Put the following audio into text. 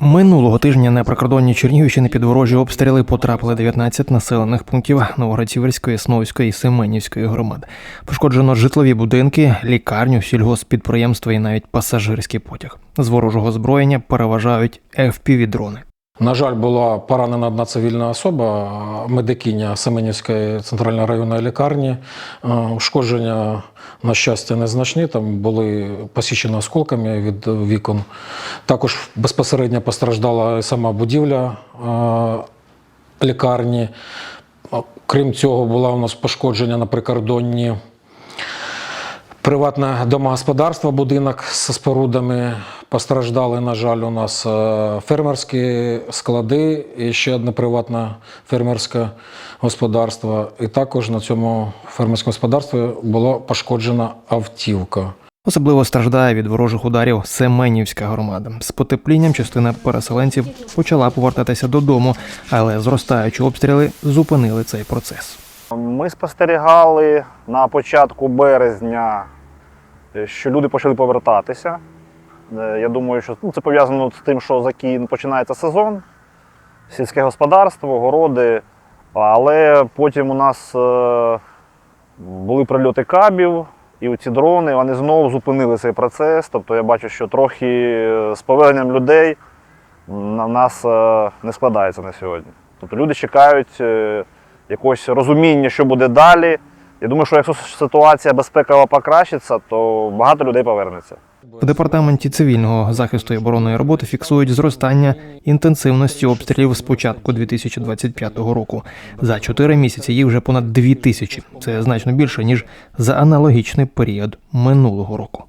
Минулого тижня на прикордонні Чернігівщини під ворожі обстріли потрапили 19 населених пунктів Новоград-Сіверської, Сновської і Семенівської громад. Пошкоджено житлові будинки, лікарню, сільгоспідприємства і навіть пасажирський потяг. З ворожого зброєння переважають FPV-дрони. На жаль, була поранена одна цивільна особа, медикиня Семенівської центральної районної лікарні. Е, Ушкодження, на щастя, незначні. Там були посічені осколками від вікон. Також безпосередньо постраждала сама будівля е, лікарні. Крім цього, була у нас пошкодження на прикордонні Приватне домогосподарство, будинок з спорудами. Постраждали, на жаль, у нас е, фермерські склади і ще одне приватне фермерське господарство. І також на цьому фермерському господарстві була пошкоджена автівка. Особливо страждає від ворожих ударів Семенівська громада. З потеплінням частина переселенців почала повертатися додому, але зростаючі обстріли зупинили цей процес. Ми спостерігали на початку березня, що люди почали повертатися. Е, Я думаю, що ну, це пов'язано з тим, що закін починається сезон, сільське господарство, городи. Але потім у нас е, були прильоти кабів, і ці дрони вони знову зупинили цей процес. Тобто я бачу, що трохи е, з поверненням людей на нас е, не складається на сьогодні. Тобто люди чекають е, якогось розуміння, що буде далі. Я думаю, що якщо ситуація безпекова покращиться, то багато людей повернеться. В департаменті цивільного захисту і оборонної роботи фіксують зростання інтенсивності обстрілів з початку 2025 року. За чотири місяці їх вже понад дві тисячі. Це значно більше ніж за аналогічний період минулого року.